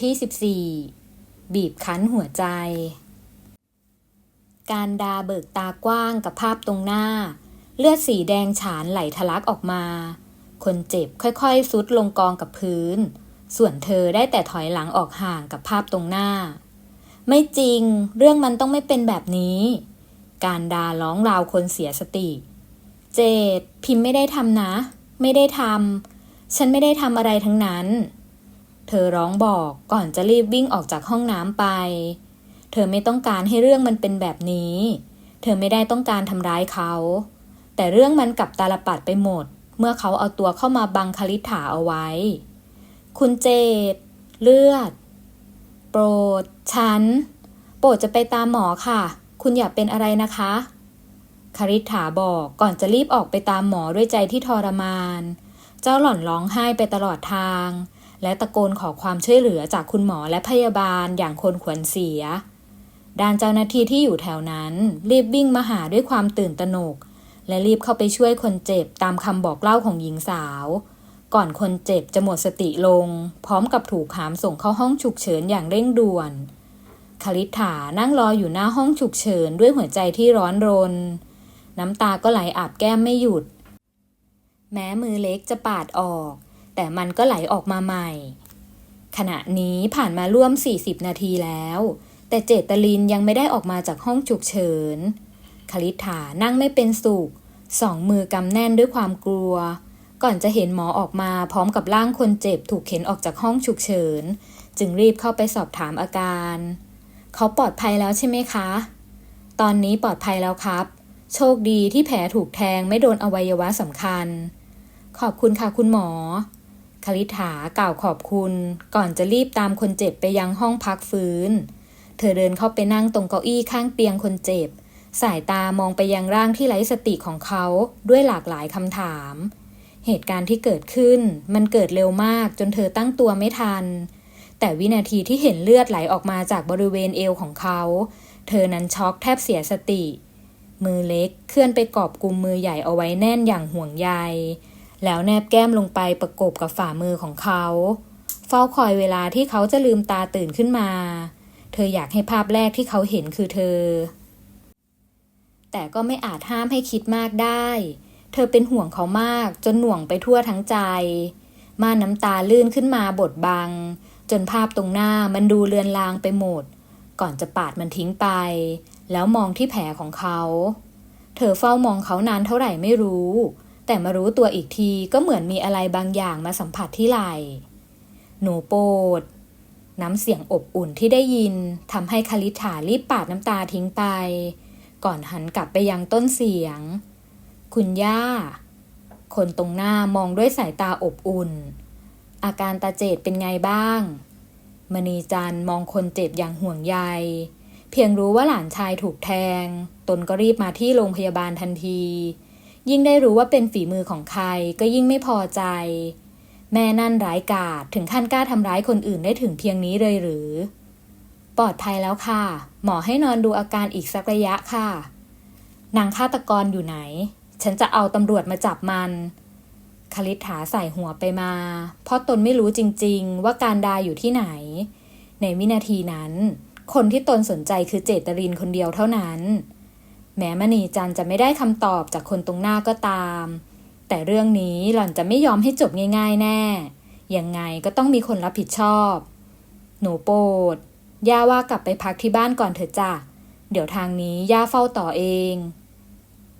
ที่ 14 บีบคั้นหัวใจ การดาเบิกตากว้างกับภาพตรงหน้า เลือดสีแดงฉานไหลทะลักออกมา คนเจ็บค่อยๆซุดลงกองกับพื้น ส่วนเธอได้แต่ถอยหลังออกห่างกับภาพตรงหน้า ไม่จริง เรื่องมันต้องไม่เป็นแบบนี้ การดาร้องราวคนเสียสติ เจดพิมพ์ไม่ได้ทำนะ ไม่ได้ทำฉันไม่ได้ทำอะไรทั้งนั้น เธอร้องบอกก่อนจะรีบวิ่งออกจากห้องน้ำไป เธอไม่ต้องการให้เรื่องมันเป็นแบบนี้ เธอไม่ได้ต้องการทำร้ายเขา แต่เรื่องมันกลับตาลปัดไปหมด เมื่อเขาเอาตัวเข้ามาบังคลิษฐาเอาไว้ คุณเจดเลือด โปรด ฉัน โปรดจะไปตามหมอค่ะ คุณอย่าเป็นอะไรนะคะคาริษฐาบอกก่อนจะรีบออกไปตามหมอด้วยใจที่ทรมาน เจ้าหล่อนร้องไห้ไปตลอดทาง และตะโกนขอความช่วยเหลือจากคุณหมอและพยาบาลอย่างคนขวัญเสีย ด้านเจ้าหน้าที่ที่อยู่แถวนั้น รีบวิ่งมาหาด้วยความตื่นตระหนก และรีบเข้าไปช่วยคนเจ็บตามคำบอกเล่าของหญิงสาว ก่อนคนเจ็บจะหมดสติลง พร้อมกับถูกหามส่งเข้าห้องฉุกเฉินอย่างเร่งด่วนคลิษฐานั่งรออยู่หน้าห้องฉุกเฉินด้วยหัวใจที่ร้อนรน น้ำตาก็ไหลอาบแก้มไม่หยุด แม้มือเล็กจะปาดออก แต่มันก็ไหลออกมาใหม่ ขณะนี้ผ่านมาร่วม 40 นาทีแล้ว แต่เจตลินยังไม่ได้ออกมาจากห้องฉุกเฉิน คลิฐานั่งไม่เป็นสุข สองมือกำแน่นด้วยความกลัว ก่อนจะเห็นหมอออกมาพร้อมกับร่างคนเจ็บถูกเข็นออกจากห้องฉุกเฉิน จึงรีบเข้าไปสอบถามอาการ เขาปลอดภัยแล้วใช่ไหมคะ ตอนนี้ปลอดภัยแล้วครับ โชคดีที่แผลถูกแทงไม่โดนอวัยวะสำคัญขอบคุณค่ะคุณหมอ คลิฐากล่าวขอบคุณ ก่อนจะรีบตามคนเจ็บไปยังห้องพักฟื้น เธอเดินเข้าไปนั่งตรงเก้าอี้ข้างเตียงคนเจ็บ สายตามองไปยังร่างที่ไร้สติของเขาด้วยหลากหลายคำถาม เหตุการณ์ที่เกิดขึ้น มันเกิดเร็วมากจนเธอตั้งตัวไม่ทัน แต่วินาทีที่เห็นเลือดไหลออกมาจากบริเวณเอวของเขา เธอนั้นช็อกแทบเสียสติ มือเล็กเคลื่อนไปกอบกุมมือใหญ่เอาไว้แน่นอย่างห่วงใย แล้วแนบแก้มลงไปประกบกับฝ่ามือของเขา เฝ้าคอยเวลาที่เขาจะลืมตาตื่นขึ้นมา เธออยากให้ภาพแรกที่เขาเห็นคือเธอ แต่ก็ไม่อาจห้ามให้คิดมากได้ เธอเป็นห่วงเขามากจนหน่วงไปทั่วทั้งใจ ม่านน้ำตาลื่นขึ้นมาบดบัง จนภาพตรงหน้ามันดูเลือนลางไปหมด ก่อนจะปาดมันทิ้งไป แล้วมองที่แผลของเขา เธอเฝ้ามองเขานานเท่าไหร่ไม่รู้ แต่มารู้ตัวอีกทีก็เหมือนมีอะไรบางอย่างมาสัมผัสที่ไหล่หนูโปดน้ำเสียงอบอุ่นที่ได้ยินทำให้คลิฐารีบปาดน้ำตาทิ้งไป ก่อนหันกลับไปยังต้นเสียง คุณย่า คนตรงหน้ามองด้วยสายตาอบอุ่น อาการตาเจดเป็นไงบ้าง มณีจันมองคนเจ็บอย่างห่วงใย เพียงรู้ว่าหลานชายถูกแทง ตนก็รีบมาที่โรงพยาบาลทันที ยิ่งได้รู้ว่าเป็นฝีมือของใครก็ยิ่งไม่พอใจ แม่นั่นร้ายกาจถึงขั้นกล้าทำร้ายคนอื่นได้ถึงเพียงนี้เลยหรือ ปลอดภัยแล้วค่ะ หมอให้นอนดูอาการอีกสักระยะค่ะ นางฆาตกรอยู่ไหน ฉันจะเอาตำรวจมาจับมันคลิษฐาใส่หัวไปมา เพราะตนไม่รู้จริง ๆ ว่าการดาอยู่ที่ไหน ในวินาทีนั้น คนที่ตนสนใจคือเจตรินคนเดียวเท่านั้น แม้มณีจันจะไม่ได้คำตอบจากคนตรงหน้าก็ตาม แต่เรื่องนี้หล่อนจะไม่ยอมให้จบง่ายๆแน่ ยังไงก็ต้องมีคนรับผิดชอบ หนูโปรดย่าว่ากลับไปพักที่บ้านก่อนเถอะจ้ะ เดี๋ยวทางนี้ย่าเฝ้าต่อเอง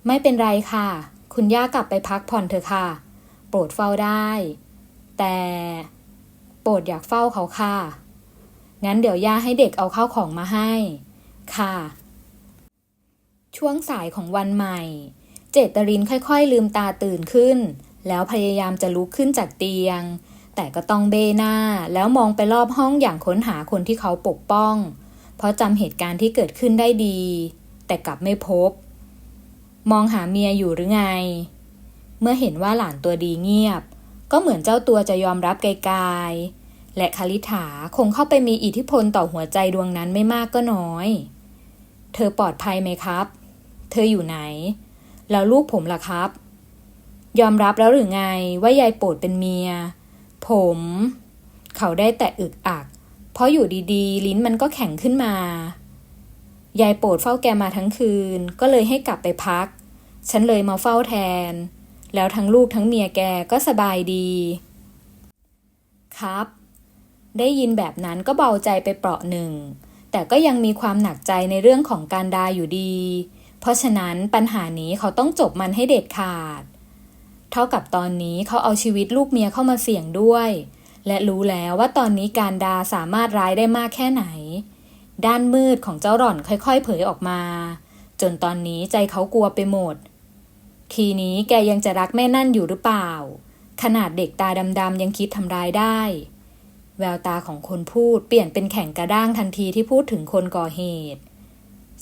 ไม่เป็นไรค่ะ คุณย่ากลับไปพักผ่อนเถอะค่ะ โปรดเฝ้าได้ แต่โปรดอยากเฝ้าเขาค่ะ งั้นเดี๋ยวย่าให้เด็กเอาข้าวของมาให้ ค่ะ ช่วงสายของวันใหม่ เจตรินค่อยๆลืมตาตื่นขึ้น แล้วพยายามจะลุกขึ้นจากเตียง แต่ก็ต้องเบหน้าแล้วมองไปรอบห้องอย่างค้นหาคนที่เขาปกป้อง เพราะจำเหตุการณ์ที่เกิดขึ้นได้ดี แต่กลับไม่พบ มองหาเมียอยู่หรือไง เมื่อเห็นว่าหลานตัวดีเงียบ ก็เหมือนเจ้าตัวจะยอมรับไกลๆและคาริฐาคงเข้าไปมีอิทธิพลต่อหัวใจดวงนั้นไม่มากก็น้อย เธอปลอดภัยไหมครับ เธออยู่ไหน แล้วลูกผมล่ะครับ ยอมรับแล้วหรือไงว่ายายโปรดเป็นเมีย ผม เขาได้แต่อึกอัก เพราะอยู่ดีๆ ลิ้นมันก็แข็งขึ้นมา ยายโปรดเฝ้าแกมาทั้งคืน ก็เลยให้กลับไปพัก ฉันเลยมาเฝ้าแทน แล้วทั้งลูกทั้งเมียแกก็สบายดี ครับ ได้ยินแบบนั้นก็เบาใจไปเปราะหนึ่งแต่ก็ยังมีความหนักใจในเรื่องของการดาอยู่ดี เพราะฉะนั้นปัญหานี้เขาต้องจบมันให้เด็ดขาด เท่ากับตอนนี้เขาเอาชีวิตลูกเมียเข้ามาเสี่ยงด้วย และรู้แล้วว่าตอนนี้การดาสามารถร้ายได้มากแค่ไหน ด้านมืดของเจ้าหล่อนค่อยๆ เผยออกมา จนตอนนี้ใจเขากลัวไปหมด ทีนี้แกยังจะรักแม่นั่นอยู่หรือเปล่า ขนาดเด็กตาดำๆยังคิดทำร้ายได้ แววตาของคนพูดเปลี่ยนเป็นแข็งกระด้างทันทีที่พูดถึงคนก่อเหตุ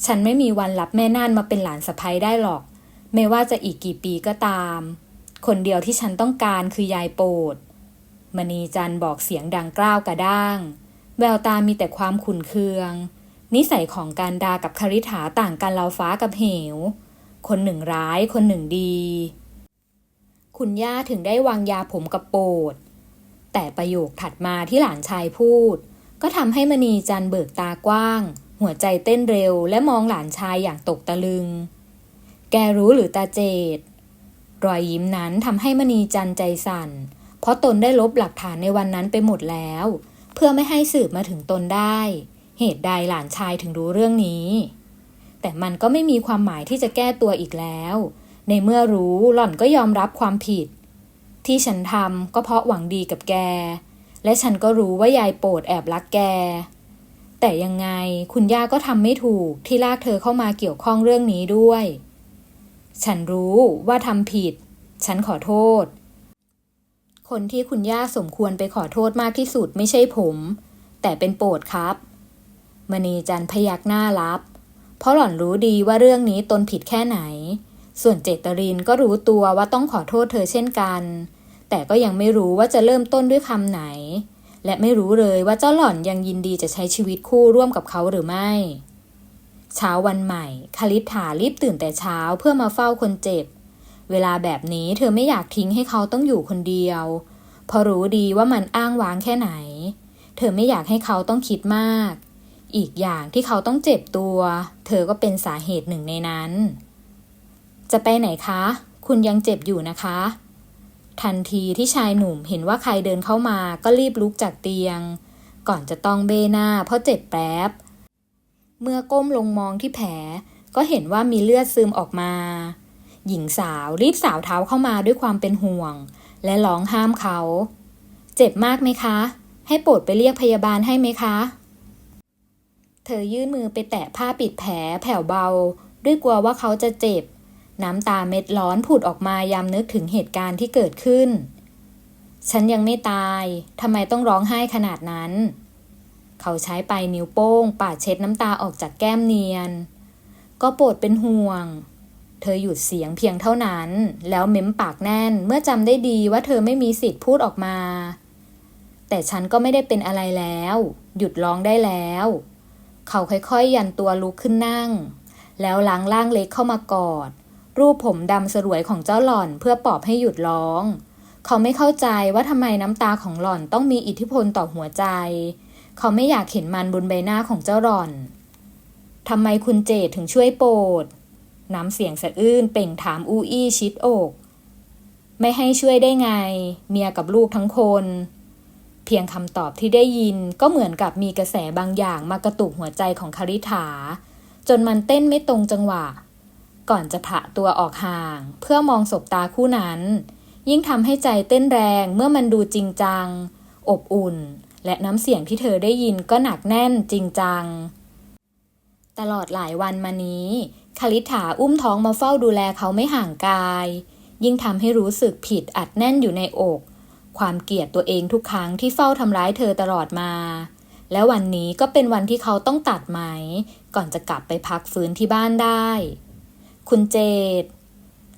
ฉันไม่มีวันรับแม่น่านมาเป็นหลานสะใภ้ได้หรอก ไม่ว่าจะอีกกี่ปีก็ตาม คนเดียวที่ฉันต้องการคือยายโปรดมณีจันบอกเสียงดังกล้าวกระด้าง แววตามีแต่ความขุ่นเคือง นิสัยของการดากับคาริฐาต่างกันเราฟ้ากับเหว คนหนึ่งร้ายคนหนึ่งดี คุณย่าถึงได้วางยาผมกับโปรดแต่ประโยคถัดมาที่หลานชายพูด ก็ทำให้มณีจันเบิกตากว้าง หัวใจเต้นเร็วและมองหลานชายอย่างตกตะลึง แกรู้หรือตาเจดรอยยิ้มนั้นทำให้มณีจันใจสั่น เพราะตนได้ลบหลักฐานในวันนั้นไปหมดแล้ว เพื่อไม่ให้สืบมาถึงตนได้ เหตุใดหลานชายถึงรู้เรื่องนี้ แต่มันก็ไม่มีความหมายที่จะแก้ตัวอีกแล้ว ในเมื่อรู้หล่อนก็ยอมรับความผิด ที่ฉันทำก็เพราะหวังดีกับแก และฉันก็รู้ว่ายายโปรดแอบรักแก แต่ยังไงคุณย่าก็ทำไม่ถูกที่ลากเธอเข้ามาเกี่ยวข้องเรื่องนี้ด้วย ฉันรู้ว่าทำผิด ฉันขอโทษ คนที่คุณย่าสมควรไปขอโทษมากที่สุดไม่ใช่ผม แต่เป็นโปรดครับมณีจันพยักหน้ารับ เพราะหล่อนรู้ดีว่าเรื่องนี้ตนผิดแค่ไหน ส่วนเจตรินก็รู้ตัวว่าต้องขอโทษเธอเช่นกัน แต่ก็ยังไม่รู้ว่าจะเริ่มต้นด้วยคำไหน และไม่รู้เลยว่าเจ้าหล่อนยังยินดีจะใช้ชีวิตคู่ร่วมกับเขาหรือไม่ เช้าวันใหม่ คาลิษฐารีบตื่นแต่เช้าเพื่อมาเฝ้าคนเจ็บ เวลาแบบนี้เธอไม่อยากทิ้งให้เขาต้องอยู่คนเดียว เพราะรู้ดีว่ามันอ้างว้างแค่ไหน เธอไม่อยากให้เขาต้องคิดมาก อีกอย่างที่เขาต้องเจ็บตัว เธอก็เป็นสาเหตุหนึ่งในนั้น จะไปไหนคะ คุณยังเจ็บอยู่นะคะ ทันทีที่ชายหนุ่มเห็นว่าใครเดินเข้ามาก็รีบลุกจากเตียง ก่อนจะต้องเบหน้าเพราะเจ็บแป๊บ เมื่อก้มลงมองที่แผล ก็เห็นว่ามีเลือดซึมออกมา หญิงสาวรีบสาวเท้าเข้ามาด้วยความเป็นห่วง และร้องห้ามเขา เจ็บมากไหมคะ ให้โปรดไปเรียกพยาบาลให้ไหมคะ เธอยื่นมือไปแตะผ้าปิดแผลแผ่วเบา ด้วยกลัวว่าเขาจะเจ็บ น้ำตาเม็ดร้อนผุดออกมายามนึกถึงเหตุการณ์ที่เกิดขึ้น ฉันยังไม่ตาย ทำไมต้องร้องไห้ขนาดนั้น เขาใช้ปลายนิ้วโป้งปาดเช็ดน้ำตาออกจากแก้มเนียน ก็โปรดเป็นห่วง เธอหยุดเสียงเพียงเท่านั้น แล้วเม้มปากแน่นเมื่อจำได้ดีว่าเธอไม่มีสิทธิ์พูดออกมา แต่ฉันก็ไม่ได้เป็นอะไรแล้ว หยุดร้องได้แล้ว เขาค่อยๆ ยันตัวลุกขึ้นนั่ง แล้วล้างล่างเล็กเข้ามากอด รูปผมดำสรวยของเจ้าหล่อนเพื่อปลอบให้หยุดร้อง เขาไม่เข้าใจว่าทำไมน้ำตาของหล่อนต้องมีอิทธิพลต่อหัวใจ เขาไม่อยากเห็นมันบนใบหน้าของเจ้าหล่อนทำไมคุณเจดถึงช่วยโปรดน้ำเสียงสะอื้นเป่งถามอูอี้ชิดอก ไม่ให้ช่วยได้ไง เมียกับลูกทั้งคน เพียงคำตอบที่ได้ยินก็เหมือนกับมีกระแสบางอย่างมากระตุกหัวใจของคาริฐา จนมันเต้นไม่ตรงจังหวะ ก่อนจะผะตัวออกห่าง เพื่อมองสบตาคู่นั้น ยิ่งทำให้ใจเต้นแรงเมื่อมันดูจริงจัง อบอุ่น และน้ำเสียงที่เธอได้ยินก็หนักแน่นจริงจัง ตลอดหลายวันมานี้คาริฐาอุ้มท้องมาเฝ้าดูแลเขาไม่ห่างกาย ยิ่งทำให้รู้สึกผิดอัดแน่นอยู่ในอก ความเกลียดตัวเองทุกครั้งที่เฝ้าทำร้ายเธอตลอดมา และวันนี้ก็เป็นวันที่เขาต้องตัดไหม ก่อนจะกลับไปพักฟื้นที่บ้านได้ คุณเจด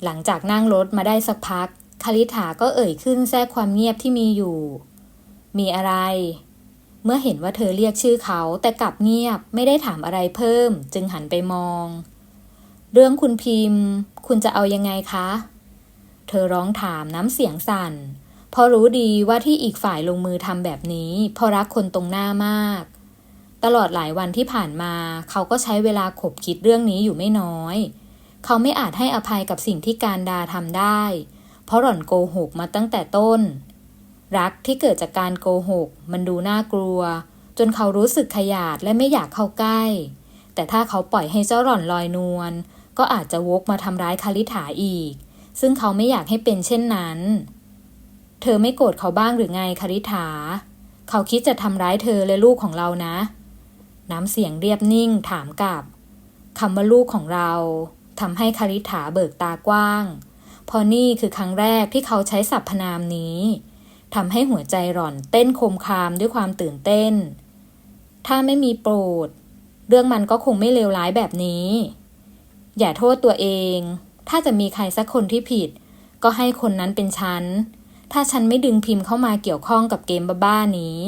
หลังจากนั่งรถมาได้สักพัก คาริฐาก็เอ่ยขึ้นแทรกความเงียบที่มีอยู่ มีอะไร เมื่อเห็นว่าเธอเรียกชื่อเขาแต่กลับเงียบไม่ได้ถามอะไรเพิ่ม จึงหันไปมอง เรื่องคุณพิมพ์ คุณจะเอายังไงคะ เธอร้องถามน้ำเสียงสั่น เพราะรู้ดีว่าที่อีกฝ่ายลงมือทำแบบนี้ เพราะรักคนตรงหน้ามาก ตลอดหลายวันที่ผ่านมา เขาก็ใช้เวลาขบคิดเรื่องนี้อยู่ไม่น้อยเขาไม่อาจให้อภัยกับสิ่งที่การดาทำได้ เพราะหล่อนโกหกมาตั้งแต่ต้น รักที่เกิดจากการโกหก มันดูน่ากลัว จนเขารู้สึกขยาดและไม่อยากเข้าใกล้ แต่ถ้าเขาปล่อยให้เจ้าหล่อนลอยนวลก็อาจจะวกมาทำร้ายคาริถาอีก ซึ่งเขาไม่อยากให้เป็นเช่นนั้น เธอไม่โกรธเขาบ้างหรือไงคาริถา เขาคิดจะทำร้ายเธอและลูกของเรานะ น้ำเสียงเรียบนิ่งถามกลับคำว่าลูกของเรา ทำให้คาริถาเบิกตากว้างเพราะนี่คือครั้งแรกที่เขาใช้สรรพนามนี้ทำให้หัวใจหล่อนเต้นโคมคามด้วยความตื่นเต้น ถ้าไม่มีโปรด เรื่องมันก็คงไม่เลวร้ายแบบนี้ อย่าโทษตัวเอง ถ้าจะมีใครสักคนที่ผิด ก็ให้คนนั้นเป็นฉัน ถ้าฉันไม่ดึงพิมพ์เข้ามาเกี่ยวข้องกับเกมบ้าๆนี้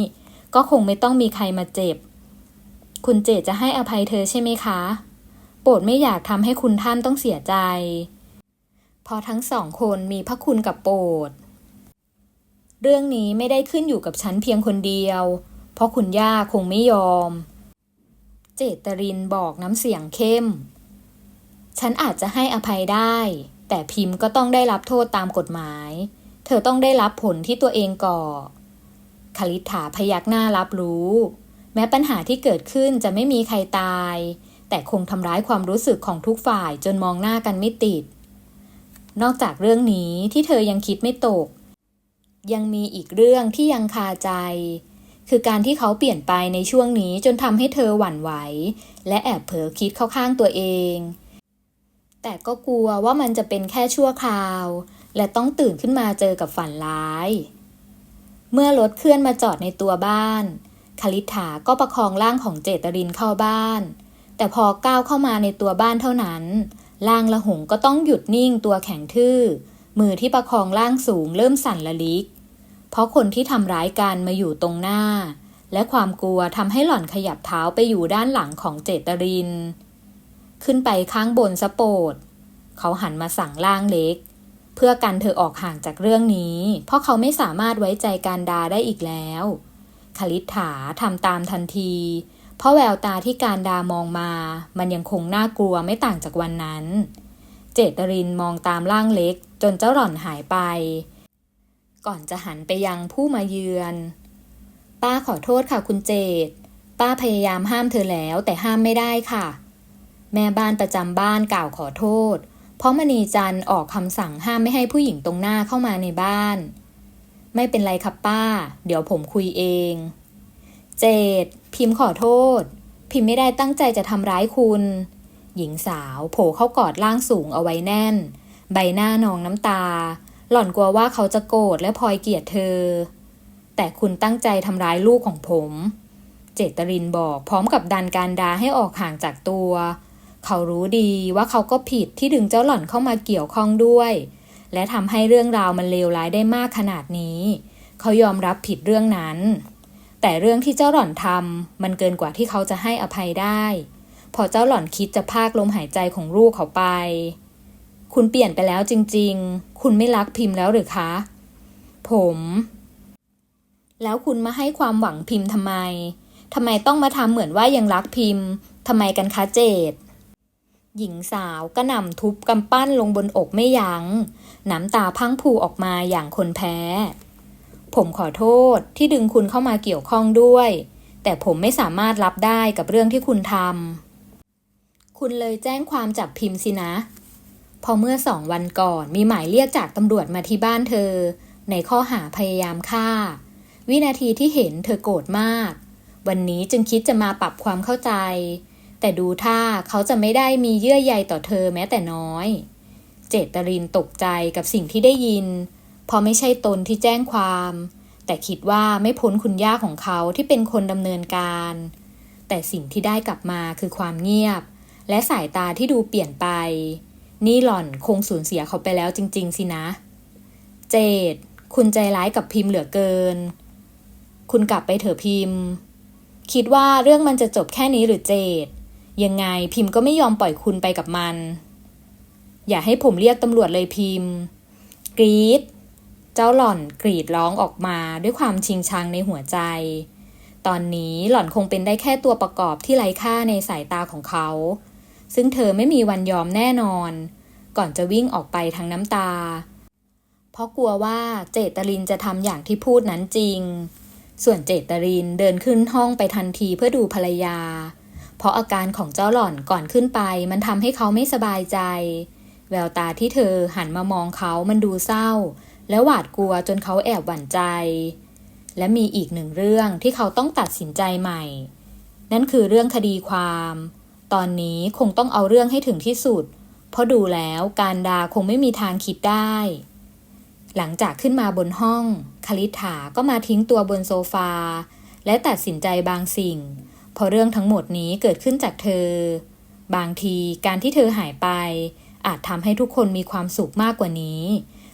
ก็คงไม่ต้องมีใครมาเจ็บ คุณเจจะให้อภัยเธอใช่ไหมคะ โปรดไม่อยากทำให้คุณท่านต้องเสียใจ เพราะทั้งสองคนมีพระคุณกับโปรด เรื่องนี้ไม่ได้ขึ้นอยู่กับฉันเพียงคนเดียว เพราะคุณย่าคงไม่ยอม เจตรินบอกน้ำเสียงเข้ม ฉันอาจจะให้อภัยได้ แต่พิมพ์ก็ต้องได้รับโทษตามกฎหมาย เธอต้องได้รับผลที่ตัวเองก่อคลิษฐาพยักหน้ารับรู้ แม้ปัญหาที่เกิดขึ้นจะไม่มีใครตาย แต่คงทำร้ายความรู้สึกของทุกฝ่ายจนมองหน้ากันไม่ติด นอกจากเรื่องนี้ที่เธอยังคิดไม่ตก ยังมีอีกเรื่องที่ยังคาใจ คือการที่เขาเปลี่ยนไปในช่วงนี้จนทำให้เธอหวั่นไหว และแอบเผลอคิดเข้าข้างตัวเอง แต่ก็กลัวว่ามันจะเป็นแค่ชั่วคราว และต้องตื่นขึ้นมาเจอกับฝันร้าย เมื่อรถเคลื่อนมาจอดในตัวบ้านคลิษฐาก็ประคองร่างของเจตรินเข้าบ้าน แต่พอก้าวเข้ามาในตัวบ้านเท่านั้นร่างละหงก็ต้องหยุดนิ่งตัวแข็งทื่อ มือที่ประคองร่างสูงเริ่มสั่นละลิก เพราะคนที่ทำร้ายกันมาอยู่ตรงหน้า และความกลัวทำให้หล่อนขยับเท้าไปอยู่ด้านหลังของเจตริน ขึ้นไปข้างบนสะโปดเขาหันมาสั่งร่างเล็ก เพื่อกันเธอออกห่างจากเรื่องนี้ เพราะเขาไม่สามารถไว้ใจการดาได้อีกแล้วคลิษฐาทำตามทันที เพราะแววตาที่การดามองมา มันยังคงน่ากลัวไม่ต่างจากวันนั้น เจตรินมองตามร่างเล็กจนเจ้าหล่อนหายไป ก่อนจะหันไปยังผู้มาเยือน ป้าขอโทษค่ะคุณเจต ป้าพยายามห้ามเธอแล้วแต่ห้ามไม่ได้ค่ะ แม่บ้านประจำบ้านกล่าวขอโทษ เพราะมณีจันทร์ออกคำสั่งห้ามไม่ให้ผู้หญิงตรงหน้าเข้ามาในบ้าน ไม่เป็นไรครับป้า เดี๋ยวผมคุยเอง เจด พิมพ์ขอโทษ พิมพ์ไม่ได้ตั้งใจจะทำร้ายคุณ หญิงสาวโผล่เข้ากอดร่างสูงเอาไว้แน่น ใบหน้านองน้ำตา หล่อนกลัวว่าเขาจะโกรธและพลอยเกลียดเธอ แต่คุณตั้งใจทำร้ายลูกของผม เจตรินบอกพร้อมกับดันการดาให้ออกห่างจากตัว เขารู้ดีว่าเขาก็ผิดที่ดึงเจ้าหล่อนเข้ามาเกี่ยวข้องด้วย และทำให้เรื่องราวมันเลวร้ายได้มากขนาดนี้ เขายอมรับผิดเรื่องนั้น แต่เรื่องที่เจ้าหล่อนทำมันเกินกว่าที่เขาจะให้อภัยได้ พอเจ้าหล่อนคิดจะพากลมหายใจของลูกเขาไป คุณเปลี่ยนไปแล้วจริง ๆ คุณไม่รักพิมพ์แล้วหรือคะ ผม แล้วคุณมาให้ความหวังพิมพ์ทำไมทำไมต้องมาทำเหมือนว่ายังรักพิมพ์ทำไมกันคะเจดหญิงสาวก็นำทุบกำปั้นลงบนอกไม่ยัง้ง น้ำตาพังผูออกมาอย่างคนแพ้ ผมขอโทษที่ดึงคุณเข้ามาเกี่ยวข้องด้วย แต่ผมไม่สามารถรับได้กับเรื่องที่คุณทำคุณเลยแจ้งความจับพิมพ์สินะ พอเมื่อสองวันก่อนมีหมายเรียกจากตำรวจมาที่บ้านเธอ ในข้อหาพยายามฆ่า วินาทีที่เห็นเธอโกรธมาก วันนี้จึงคิดจะมาปรับความเข้าใจ แต่ดูท่าเขาจะไม่ได้มีเยื่อใยต่อเธอแม้แต่น้อย เจตรินตกใจกับสิ่งที่ได้ยินเพราะไม่ใช่ตนที่แจ้งความ แต่คิดว่าไม่พ้นคุณย่าของเขาที่เป็นคนดำเนินการ แต่สิ่งที่ได้กลับมาคือความเงียบ และสายตาที่ดูเปลี่ยนไป นี่หล่อนคงสูญเสียเขาไปแล้วจริง ๆ สินะ เจดคุณใจร้ายกับพิมพ์เหลือเกิน คุณกลับไปเถอะพิมพ์ คิดว่าเรื่องมันจะจบแค่นี้หรือเจดยังไงพิมพ์ก็ไม่ยอมปล่อยคุณไปกับมัน อย่าให้ผมเรียกตำรวจเลยพิมพ์ กรีด เจ้าหล่อนกรีดร้องออกมาด้วยความชิงชังในหัวใจ ตอนนี้หล่อนคงเป็นได้แค่ตัวประกอบที่ไร้ค่าในสายตาของเขา ซึ่งเธอไม่มีวันยอมแน่นอน ก่อนจะวิ่งออกไปทั้งน้ำตา เพราะกลัวว่าเจตรินจะทำอย่างที่พูดนั้นจริง ส่วนเจตรินเดินขึ้นห้องไปทันทีเพื่อดูภรรยา เพราะอาการของเจ้าหล่อนก่อนขึ้นไปมันทำให้เขาไม่สบายใจ แววตาที่เธอหันมามองเขามันดูเศร้า และหวาดกลัวจนเขาแอบหวั่นใจ และมีอีกหนึ่งเรื่องที่เขาต้องตัดสินใจใหม่ นั่นคือเรื่องคดีความ ตอนนี้คงต้องเอาเรื่องให้ถึงที่สุด เพราะดูแล้วการดาคงไม่มีทางคิดได้ หลังจากขึ้นมาบนห้อง คลิษาก็มาทิ้งตัวบนโซฟา และตัดสินใจบางสิ่ง เพราะเรื่องทั้งหมดนี้เกิดขึ้นจากเธอ บางทีการที่เธอหายไปอาจทำให้ทุกคนมีความสุขมากกว่านี้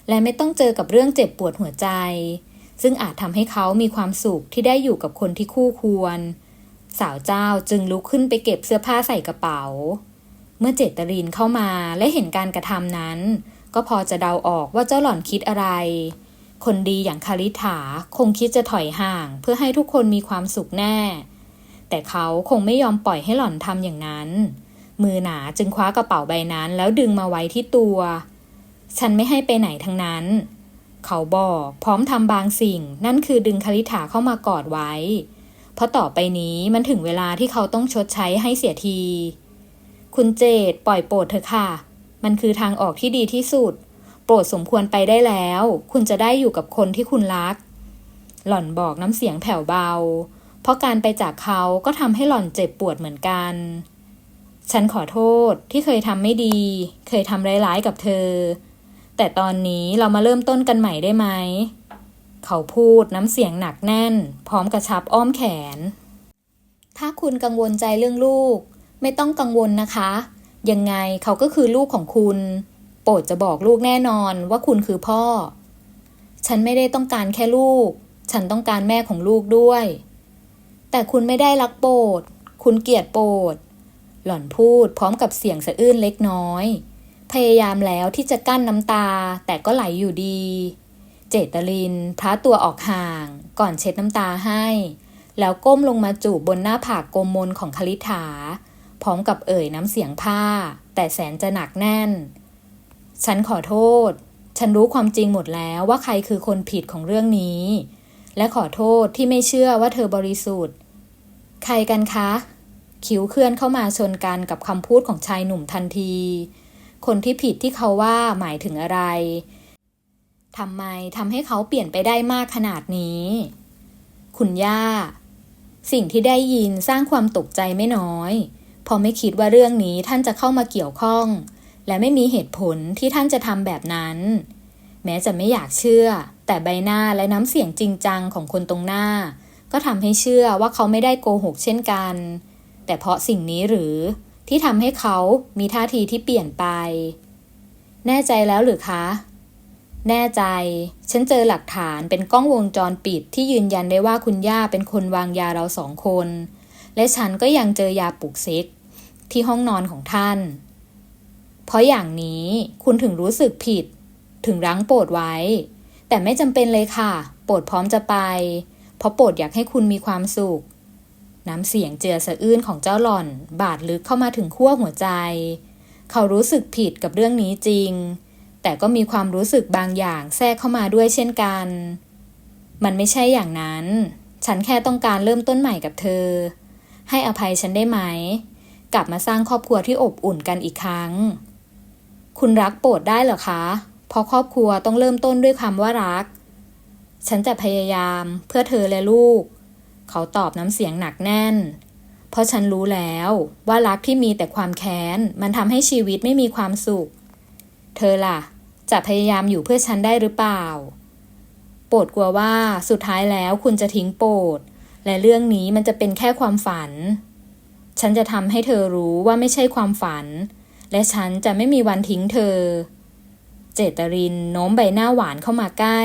และไม่ต้องเจอกับเรื่องเจ็บปวดหัวใจ ซึ่งอาจทำให้เขามีความสุขที่ได้อยู่กับคนที่คู่ควร สาวเจ้าจึงลุกขึ้นไปเก็บเสื้อผ้าใส่กระเป๋า เมื่อเจตรินเข้ามาและเห็นการกระทำนั้น ก็พอจะเดาออกว่าเจ้าหล่อนคิดอะไร คนดีอย่างคาริฐาคงคิดจะถอยห่างเพื่อให้ทุกคนมีความสุขแน่ แต่เขาคงไม่ยอมปล่อยให้หล่อนทำอย่างนั้น มือหนาจึงคว้ากระเป๋าใบนั้นแล้วดึงมาไว้ที่ตัว ฉันไม่ให้ไปไหนทั้งนั้น เขาบอกพร้อมทำบางสิ่ง นั่นคือดึงคาริฐาเข้ามากอดไว้ เพราะต่อไปนี้มันถึงเวลาที่เขาต้องชดใช้ให้เสียที คุณเจดปล่อยโปรดเถอะค่ะ มันคือทางออกที่ดีที่สุด โปรดสมควรไปได้แล้ว คุณจะได้อยู่กับคนที่คุณรัก หล่อนบอกน้ำเสียงแผ่วเบา เพราะการไปจากเขาก็ทำให้หล่อนเจ็บปวดเหมือนกันฉันขอโทษที่เคยทำไม่ดี เคยทำร้ายๆกับเธอ แต่ตอนนี้เรามาเริ่มต้นกันใหม่ได้ไหม เขาพูดน้ำเสียงหนักแน่น พร้อมกระชับอ้อมแขน ถ้าคุณกังวลใจเรื่องลูก ไม่ต้องกังวลนะคะ ยังไงเขาก็คือลูกของคุณ โปรดจะบอกลูกแน่นอนว่าคุณคือพ่อ ฉันไม่ได้ต้องการแค่ลูก ฉันต้องการแม่ของลูกด้วย แต่คุณไม่ได้รักโปรด คุณเกลียดโปรดหล่อนพูดพร้อมกับเสียงสะอื้นเล็กน้อย พยายามแล้วที่จะกั้นน้ำตาแต่ก็ไหลอยู่ดี เจตลินพระตัวออกห่างก่อนเช็ดน้ำตาให้ แล้วก้มลงมาจูบบนหน้าผากโกลมมนของคลิษาพร้อมกับเอ่ยน้ำเสียงผ้า แต่แสนจะหนักแน่น ฉันขอโทษ ฉันรู้ความจริงหมดแล้วว่าใครคือคนผิดของเรื่องนี้ และขอโทษที่ไม่เชื่อว่าเธอบริสุทธิ์ ใครกันคะ คิ้วเคลื่อนเข้ามาชนกันกับคำพูดของชายหนุ่มทันที คนที่ผิดที่เขาว่าหมายถึงอะไรทำไมทำให้เขาเปลี่ยนไปได้มากขนาดนี้ คุณย่า สิ่งที่ได้ยินสร้างความตกใจไม่น้อยเพอไม่คิดว่าเรื่องนี้ท่านจะเข้ามาเกี่ยวข้อง และไม่มีเหตุผลที่ท่านจะทำแบบนั้น แม้จะไม่อยากเชื่อ แต่ใบหน้าและน้ำเสียงจริงจังของคนตรงหน้า ก็ทำให้เชื่อว่าเขาไม่ได้โกหกเช่นกัน แต่เพราะสิ่งนี้หรือ ที่ทำให้เขามีท่าทีที่เปลี่ยนไป แน่ใจแล้วหรือคะ แน่ใจ ฉันเจอหลักฐานเป็นกล้องวงจรปิดที่ยืนยันได้ว่าคุณย่าเป็นคนวางยาเราสองคน และฉันก็ยังเจอยาปลุกเซ็ก ที่ห้องนอนของท่าน เพราะอย่างนี้คุณถึงรู้สึกผิด ถึงรั้งโปรดไว้ แต่ไม่จำเป็นเลยค่ะ โปรดพร้อมจะไป เพราะโปรดอยากให้คุณมีความสุข น้ำเสียงเจือสะอื้นของเจ้าหล่อน บาดลึกเข้ามาถึงขั้วหัวใจ เขารู้สึกผิดกับเรื่องนี้จริง แต่ก็มีความรู้สึกบางอย่างแทรกเข้ามาด้วยเช่นกัน มันไม่ใช่อย่างนั้น ฉันแค่ต้องการเริ่มต้นใหม่กับเธอ ให้อภัยฉันได้ไหม กลับมาสร้างครอบครัวที่อบอุ่นกันอีกครั้ง คุณรักโปรดได้เหรอคะ เพราะครอบครัวต้องเริ่มต้นด้วยคำว่ารัก ฉันจะพยายามเพื่อเธอและลูก เขาตอบน้ำเสียงหนักแน่น เพราะฉันรู้แล้วว่ารักที่มีแต่ความแค้น มันทำให้ชีวิตไม่มีความสุข เธอล่ะ จะพยายามอยู่เพื่อฉันได้หรือเปล่า โปรดกลัวว่าสุดท้ายแล้วคุณจะทิ้งโปรด และเรื่องนี้มันจะเป็นแค่ความฝัน ฉันจะทำให้เธอรู้ว่าไม่ใช่ความฝัน และฉันจะไม่มีวันทิ้งเธอ เจตรินโน้มใบหน้าหวานเข้ามาใกล้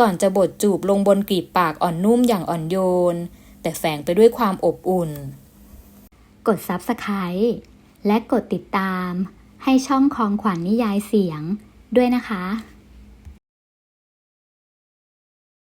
ก่อนจะบดจูบลงบนกลีบปากอ่อนนุ่มอย่างอ่อนโยน แต่แฝงไปด้วยความอบอุ่น กด Subscribe และกดติดตาม ให้ช่องของขวัญนนิยายเสียงด้วยนะคะ